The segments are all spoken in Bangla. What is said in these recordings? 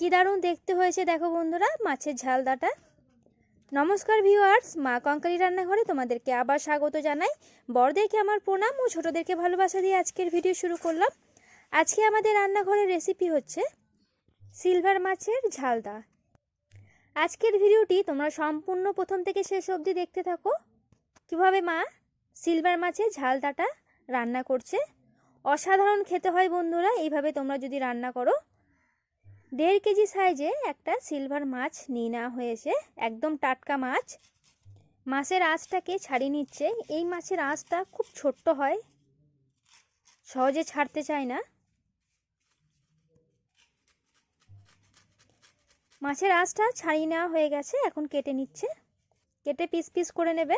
কি দারুণ দেখতে হয়েছে দেখো বন্ধুরা মাছের ঝালদাটা। নমস্কার ভিউয়ার্স মা কঙ্কালি রান্নাঘরে তোমাদেরকে আবার স্বাগত জানাই। বড়দেরকে আমার প্রণাম ও ছোটদেরকে ভালোবাসা দিয়ে আজকের ভিডিও শুরু করলাম। আজকে আমাদের রান্নাঘরের রেসিপি হচ্ছে সিলভার মাছের ঝালদা। আজকের ভিডিওটি তোমরা সম্পূর্ণ প্রথম থেকে শেষ অবধি দেখতে থাকো। কীভাবে মা সিলভার মাছের ঝালদাটা রান্না করছে? অসাধারণ খেতে হয় বন্ধুরা, এইভাবে তোমরা যদি রান্না করো দেড় কেজি সাইজে একটা সিলভার মাছ নিয়ে নেওয়া হয়েছে, একদম টাটকা মাছ। মাছের আঁচটাকে ছাড়িয়ে নিচ্ছে। এই মাছের আঁচটা খুব ছোট্ট হয়, সহজে ছাড়তে চায় না। মাছের আঁচটা ছাড়িয়ে নেওয়া হয়ে গেছে, এখন কেটে নিচ্ছে। কেটে পিস পিস করে নেবে।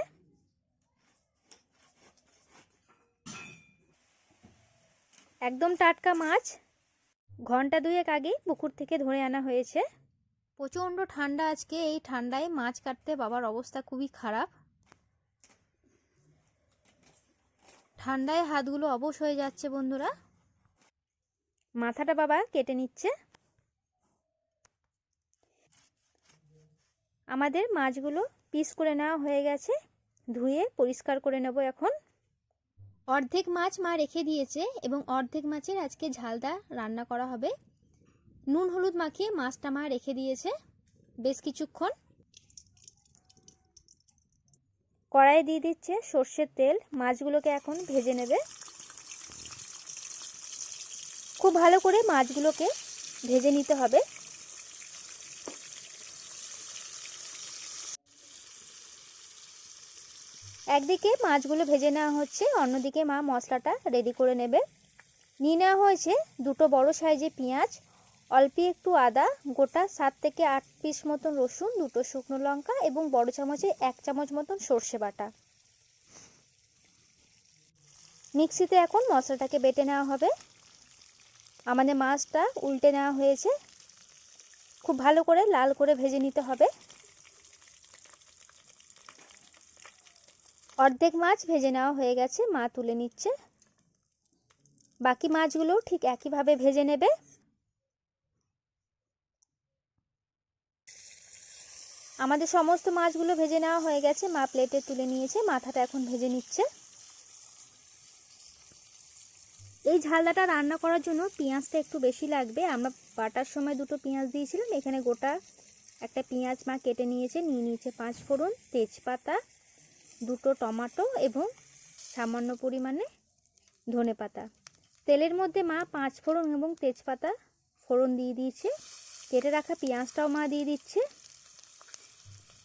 একদম টাটকা মাছ। ঘণ্টা দুয়েক আগেই পুকুর থেকে ধরে আনা হয়েছে। প্রচণ্ড ঠান্ডা আজকে। এই ঠান্ডায় মাছ কাটতে বাবার অবস্থা খুবই খারাপ। ঠান্ডায় হাতগুলো অবশ হয়ে যাচ্ছে বন্ধুরা। মাথাটা বাবা কেটে নিচ্ছে। আমাদের মাছগুলো পিস করে নেওয়া হয়ে গেছে। ধুয়ে পরিষ্কার করে নেব এখন। অর্ধেক মাছ মা রেখে দিয়েছে এবং অর্ধেক মাছের আজকে ঝালদা রান্না করা হবে। নুন হলুদ মাখিয়ে মাছটা মা রেখে দিয়েছে বেশ কিছুক্ষণ। কড়াইয়ে দিয়ে দিচ্ছে সর্ষের তেল। মাছগুলোকে এখন ভেজে নেবে। খুব ভালো করে মাছগুলোকে ভেজে নিতে হবে। একদিকে মাছগুলো ভেজে নেওয়া হচ্ছে, অন্যদিকে মা মশলাটা রেডি করে নেবে। নিয়ে নেওয়া হয়েছে দুটো বড় সাইজে পেঁয়াজ, অল্প একটু আদা, গোটা সাত থেকে আট পিস মতন রসুন, দুটো শুকনো লঙ্কা এবং বড় চামচে এক চামচ মতন সর্ষে বাটা। মিক্সিতে এখন মশলাটাকে বেটে নেওয়া হবে। আমাদের মাছটা উল্টে নেওয়া হয়েছে। খুব ভালো করে লাল করে ভেজে নিতে হবে। অর্ধেক মাছ ভেজে নেওয়া হয়ে গেছে, মা তুলে নিচ্ছে। বাকি মাছগুলো ঠিক একইভাবে ভেজে নেবে। আমাদের সমস্ত মাছগুলো ভেজে নেওয়া হয়ে গেছে, মা প্লেটে তুলে নিয়েছে, মাথাটা এখন ভেজে নিচ্ছে। এই ঝালদাটা রান্না করার জন্য পেঁয়াজটা একটু বেশি লাগবে। আমরা বাটার সময় দুটো পেঁয়াজ দিয়েছিলাম, এখানে গোটা একটা পেঁয়াজ মা কেটে নিয়েছে, নিয়ে নিয়েছে পাঁচ ফোড়ন তেজপাতা দুটো টমাটো এবং সামান্য পরিমাণে ধনে পাতা। তেলের মধ্যে মা পাঁচ ফোড়ন এবং তেজপাতা ফোড়ন দিয়ে দিয়েছে। কেটে রাখা পেঁয়াজটাও মা দিয়ে দিচ্ছে।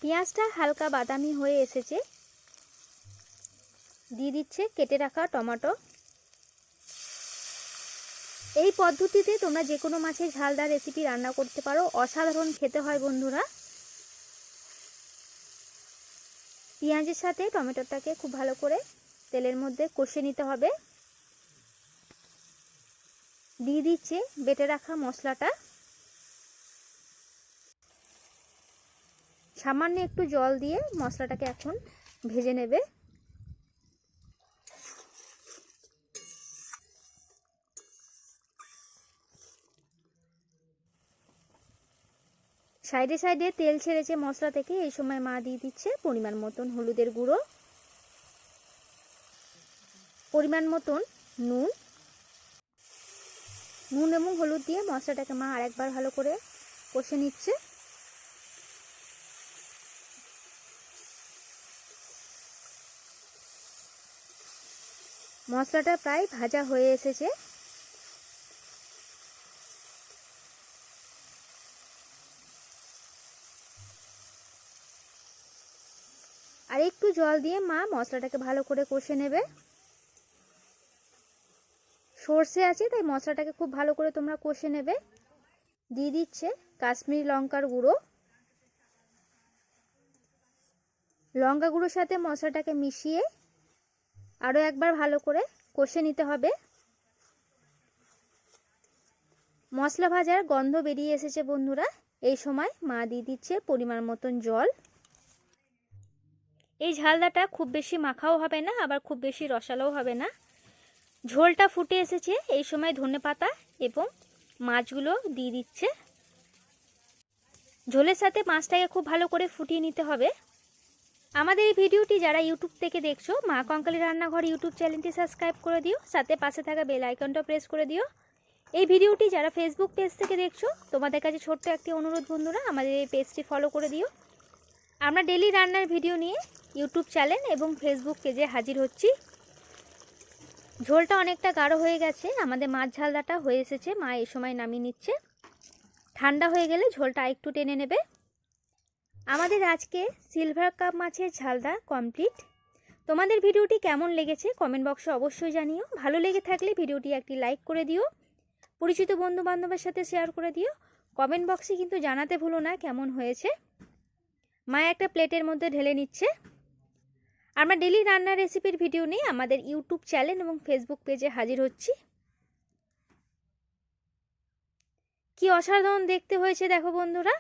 পেঁয়াজটা হালকা বাদামি হয়ে এসেছে। দিয়ে দিচ্ছে কেটে রাখা টমাটো। এই পদ্ধতিতে তোমরা যে কোনো মাছের ঝালদার রেসিপি রান্না করতে পারো। অসাধারণ খেতে হয় বন্ধুরা। পেঁয়াজের সাথে টমেটোটাকে খুব ভালো করে তেলের মধ্যে কষে নিতে হবে। দিয়ে দিচ্ছে বেটে রাখা মশলাটা। সামান্য একটু জল দিয়ে মশলাটাকে এখন ভেজে নেবে। সাইডে সাইডে তেল ছেড়েছে মশলা থেকে। এই সময় মা দিয়ে দিচ্ছে পরিমাণ মতন হলুদের গুঁড়ো। পরিমাণ মতন নুন। নুন এবং হলুদ দিয়ে মশলাটাকে মা আরেকবার ভালো করে কষে নিচ্ছে। মশলাটা প্রায় ভাজা হয়ে এসেছে। আর একটু জল দিয়ে মা মশলাটাকে ভালো করে কষে নেবে। সর্ষে আছে, তাই মশলাটাকে খুব ভালো করে তোমরা কষে নেবে। দিয়ে দিচ্ছে কাশ্মীরি লঙ্কার গুঁড়ো। লঙ্কা গুঁড়োর সাথে মশলাটাকে মিশিয়ে আরও একবার ভালো করে কষে নিতে হবে। মশলা ভাজার গন্ধ বেরিয়ে এসেছে বন্ধুরা। এই সময় মা দিয়ে দিচ্ছে পরিমাণ মতন জল। এই ঝালদাটা খুব বেশি মাখাও হবে না, আবার খুব বেশি রসালোও হবে না। ঝোলটা ফুটে এসেছে, এই সময় ধনে পাতা এবং মাছগুলো দিয়ে দিচ্ছে। ঝোলের সাথে মাছটাকে খুব ভালো করে ফুটিয়ে নিতে হবে। আমাদের এই ভিডিওটি যারা ইউটিউব থেকে দেখছ, মা কঙ্কালি রান্নাঘর ইউটিউব চ্যানেলটি সাবস্ক্রাইব করে দিও, সাথে পাশে থাকা বেল আইকনটা প্রেস করে দিও। এই ভিডিওটি যারা ফেসবুক পেজ থেকে দেখছ, তোমাদের কাছে ছোট্ট একটি অনুরোধ বন্ধুরা, আমাদের এই পেজটি ফলো করে দিও। আমরা ডেলি রান্নার ভিডিও নিয়ে ইউটিউব চ্যানেল এবং ফেসবুক পেজে হাজির হচ্ছি। ঝোলটা অনেকটা গাঢ় হয়ে গেছে, আমাদের মাছ ঝালদাটা হয়ে এসেছে, মা এই সময় নামিয়ে নিচ্ছে। ঠান্ডা হয়ে গেলে ঝোলটা একটু টেনে নেবে। আমাদের আজকে সিলভার কাপ মাছের ঝালদা কমপ্লিট তোমাদের ভিডিওটি কেমন লেগেছে কমেন্ট বক্সে অবশ্যই জানিও। ভালো লেগে থাকলে ভিডিওটি একটি লাইক করে দিও। পরিচিত বন্ধু বান্ধবের সাথে শেয়ার করে দিও। কমেন্ট বক্সে কিন্তু জানাতে ভুলো না কেমন হয়েছে। মা একটা প্লেটের মধ্যে ঢেলে নিচ্ছে। আমরা ডেলি রান্নার রেসিপির ভিডিও নিয়ে আমাদের ইউটিউব চ্যানেল এবং ফেসবুক পেজে হাজির হচ্ছি। কি অসাধারণ দেখতে হয়েছে দেখো বন্ধুরা।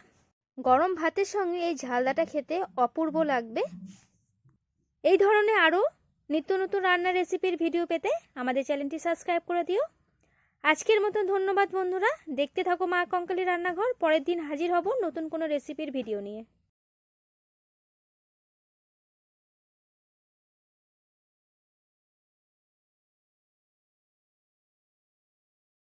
গরম ভাতের সঙ্গে এই ঝালদাটা খেতে অপূর্ব লাগবে। এই ধরনের আরও নিত্য নতুন রান্নার রেসিপির ভিডিও পেতে আমাদের চ্যানেলটি সাবস্ক্রাইব করে দিও। আজকের মতো ধন্যবাদ বন্ধুরা। দেখতে থাকো মা কঙ্কালি রান্নাঘর। পরের দিন হাজির হব নতুন কোনো রেসিপির ভিডিও নিয়ে।